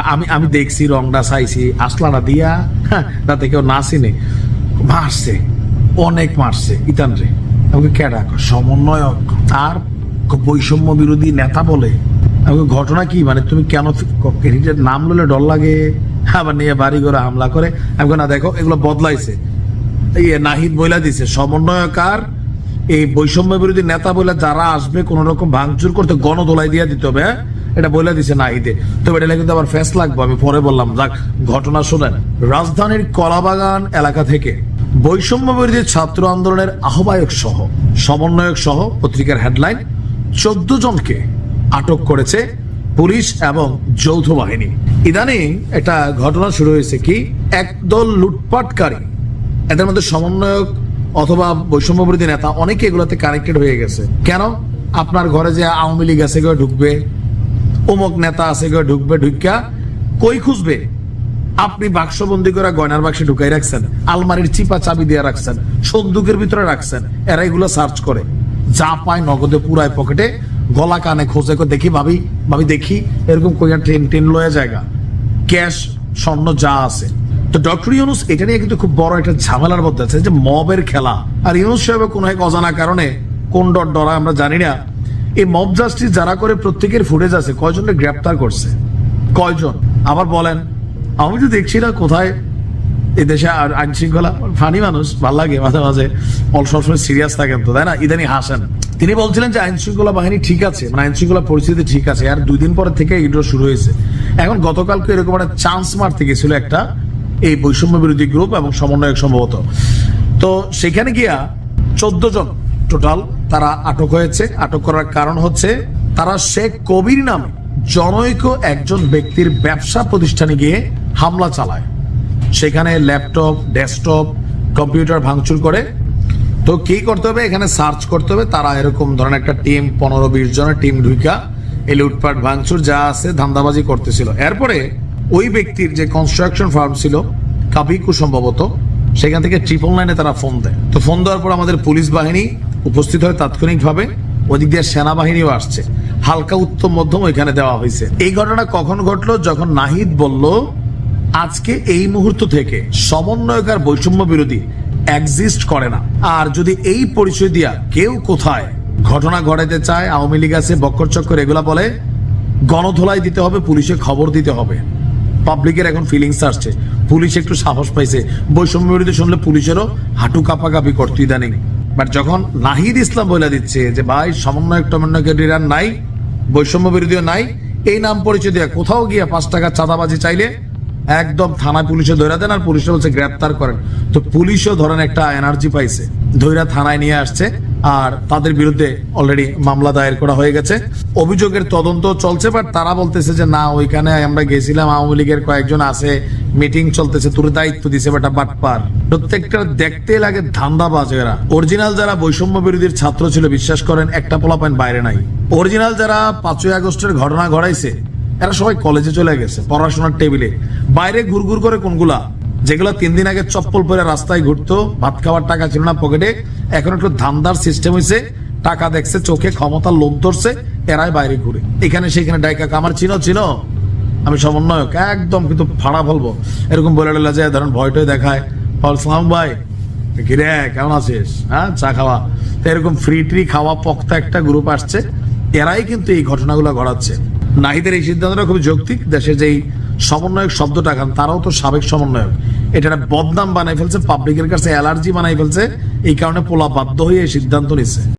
আমি আমি দেখছি রংটা চাইছি। আসলাটা দিয়া হ্যাঁ, তাতে কেউ না চিনে। মারছে। অনেক মারছে ইতান রে। আমাকে কেডা? সমন্বয়ক। আর বৈষম্য বিরোধী নেতা বলে। আমাকে ঘটনা কি? মানে তুমি কেন নাম ললে ডর লাগে? আবার নিয়ে বাড়ি ঘরে হামলা করে। আমি কই, না দেখো এগুলো বদলাইছে। এই নাহিদ বইলা দিছে সমন্বয়কার এই বৈষম্য বিরোধী নেতা বলে যারা আসবে কোন রকম ভাঙচুর করতে গণদোলাই দিয়ে দিতে হবে হ্যাঁ? এটা বইলা দিছে না ঈদে। তবে এটা কিন্তু আবার ফেস লাগবে, আমি পরে বললাম। যাক, ঘটনা শোনেন। রাজধানীর কলাবাগান এলাকা থেকে বৈষম্য বিরোধী ছাত্র আন্দোলনের আহ্বায়ক সহ, সমন্বয়ক সহ পত্রিকার হেডলাইন চোদ্দ জনকে আটক করেছে পুলিশ এবং যৌথ বাহিনী। ইদানিং একটা ঘটনা শুরু হয়েছে কি, একদল লুটপাটকারী, এদের মধ্যে সমন্বয়ক অথবা বৈষম্য বিরোধী নেতা অনেকে এগুলোতে কানেক্টেড হয়ে গেছে। কেন? আপনার ঘরে যে আওয়ামী লীগ আছে ঢুকবে? অমুক নেতা আছে কেউ ঢুকবে ঢুকা কই খুঁজবে? আপনি বাক্সবন্দি করে গয়নার বাক্সে ঢুকাই রাখছেন, আলমারির চিপা চাবি দিয়ে রাখছেন, সন্দুকের ভিতরে রাখছেন, এরা এগুলো সার্চ করে। যা পায় নগদে পুরায় পকেটে, গলা কানে খোঁজে দেখি, ভাবি ভাবি দেখি, এরকম কইয়া ট্রেন ট্রেন লয়ে জায়গা। ক্যাশ, স্বর্ণ যা আছে। তো ডক্টর ইউনুস, এটা নিয়ে কিন্তু খুব বড় একটা ঝামেলার মধ্যে আছে যে মবের খেলা। আর ইউনুস সাহেবের কোনো এক অজানা কারণে কোন ডর ডরা আমরা জানি না এই মব জাস্টিস যারা করে প্রত্যেকের ফুটেজ আছে, কয়জনকে গ্রেপ্তার করছে? কয়জন? আবার বলেন, আমি তো দেখছি না কোথায় এই দেশে আর আইন শৃঙ্খলা ফানি মানুষ, ভালো লাগে মাঝে মাঝে অল সবসময় সিরিয়াস থাকেন তো, তাই না? ইদানি হাসেন। তিনি বলছিলেন যে আইন শৃঙ্খলা বাহিনী ঠিক আছে মানে আইন শৃঙ্খলা পরিস্থিতি ঠিক আছে, আর দুই দিন পরে থেকে এগুলো শুরু হয়েছে। এখন গতকালকে এরকম একটা চান্স মারতে গেছিল একটা, এই বৈষম্য বিরোধী গ্রুপ এবং সমন্বয়ক সম্ভবত। তো সেখানে গিয়া চোদ্দ জন টোটাল তারা আটক হয়েছে। আটক করার কারণ হচ্ছে তারা শেখ কবির নামে জনৈক একজন ব্যক্তির ব্যবসা প্রতিষ্ঠানে গিয়ে হামলা চালায়। সেখানে ল্যাপটপ, ডেস্কটপ, কম্পিউটার ভাঙচুর করে। তো কি করতে হবে? এখানে সার্চ করতে হবে। তারা এরকম ধরেন একটা টিম, পনেরো বিশ জনের টিম ঢুইকা এই লুটপাট, ভাঙচুর যা আছে ধান্দাবাজি করতেছিল। এরপরে ওই ব্যক্তির যে কনস্ট্রাকশন ফার্ম ছিল কাবিকু সম্ভবত সেখান থেকে ট্রিপল লাইনে তারা ফোন দেয়। তো ফোন দেওয়ার পর আমাদের পুলিশ বাহিনী উপস্থিত হয় তাৎক্ষণিকভাবে। ওদিক দিয়ে সেনাবাহিনীও আসছে। হালকা উত্তম মধ্যম ওইখানে দেওয়া হয়েছে। এই ঘটনা কখন ঘটলো? যখন নাহিদ বলল, আজকে এই মুহূর্ত থেকে সমন্বয়ক আর বৈষম্য বিরোধী এক্সিস্ট করে না। আর যদি এই পরিচয় দিয়া কেউ কোথায় ঘটনা ঘটাইতে চায়, আওয়ামী লীগ আছে, বক্কর চক্কর, এগুলা বলে, গণধোলাই দিতে হবে, পুলিশে খবর দিতে হবে। পাবলিকের এখন ফিলিংস আসছে। পুলিশ একটু সাহস পাইছে। বৈষম্য বিরোধী শুনলে পুলিশেরও হাঁটু কাপাকাপি করতে ইদানিং। বাট যখন নাহিদ ইসলাম বলে দিচ্ছে যে, ভাই, সমন্বয়ক কেন্দ্রীরা নাই, বৈষম্য বিরোধীও নাই, এই নাম পরিচয় দিয়ে কোথাও গিয়ে পাঁচ টাকা চাঁদাবাজি চাইলে একদম থানায় পুলিশে ধরে দেন আর পুলিশে বলছে গ্রেপ্তার করেন। তো পুলিশও ধরেন একটা এনার্জি পাইছে ধৈরা থানায় নিয়ে আসছে আর তাদের বিরুদ্ধে অলরেডি মামলা দায়ের করা হয়ে গেছে। অভিযোগের তদন্ত চলছে বাট তারা বলতেছে যে না, ওইখানে আমরা গেছিলাম, আওয়ামী লীগের কয়েকজন আছে মিটিং চলতেছে, তোর দায়িত্ব দিছে বেটা বাটপার প্রত্যেকটা দেখতে লাগে ধান্দাবাজ এরা। অরিজিনাল যারা বৈষম্য বিরোধীর ছাত্র ছিল, বিশ্বাস করেন, একটা পোলাপাইন বাইরে নাই। অরিজিনাল যারা পাঁচই আগস্টের ঘটনা ঘটাইছে এরা সবাই কলেজে চলে গেছে, পড়াশোনার টেবিলে বাইরে ঘুরঘুর করে কোনগুলা? যেগুলো তিন দিন আগে চপ্পল পরে রাস্তায় ঘুরতো, ভাত খাওয়ার টাকা ছিল না পকেটে এখন একটু ধান্দার সিস্টেম হয়েছে টাকা দেখছে, চোখে ক্ষমতা লোভ ধরছে, এরাই বাইরে ঘুরে। এখানে সেখানে ডাইকা আমার চিনো চিনো। আমি সমন্বয়ক, একদম কিন্তু ফাড়া ফেলব এরকম বলে টলে যায়, ধরেন ভয়টয় দেখায়। ফল সালাম ভাই, কিরে, কেমন আছিস? হ্যাঁ চা খাওয়া। এরকম ফ্রি ট্রি খাওয়া, পক্তা একটা গ্রুপ আসছে। এরাই কিন্তু এই ঘটনাগুলো ঘটাচ্ছে। নাহিদের এই সিদ্ধান্তটা খুব যৌক্তিক। দেশের যেই সমন্বয়ক শব্দটা খান তারাও তো সাবেক সমন্বয়ক। এটা একটা বদনাম বানাই ফেলছে পাবলিকের কাছে অ্যালার্জি বানাই ফেলছে, এই কারণে পোলা বাধ্য হয়ে এই সিদ্ধান্ত নিচ্ছে।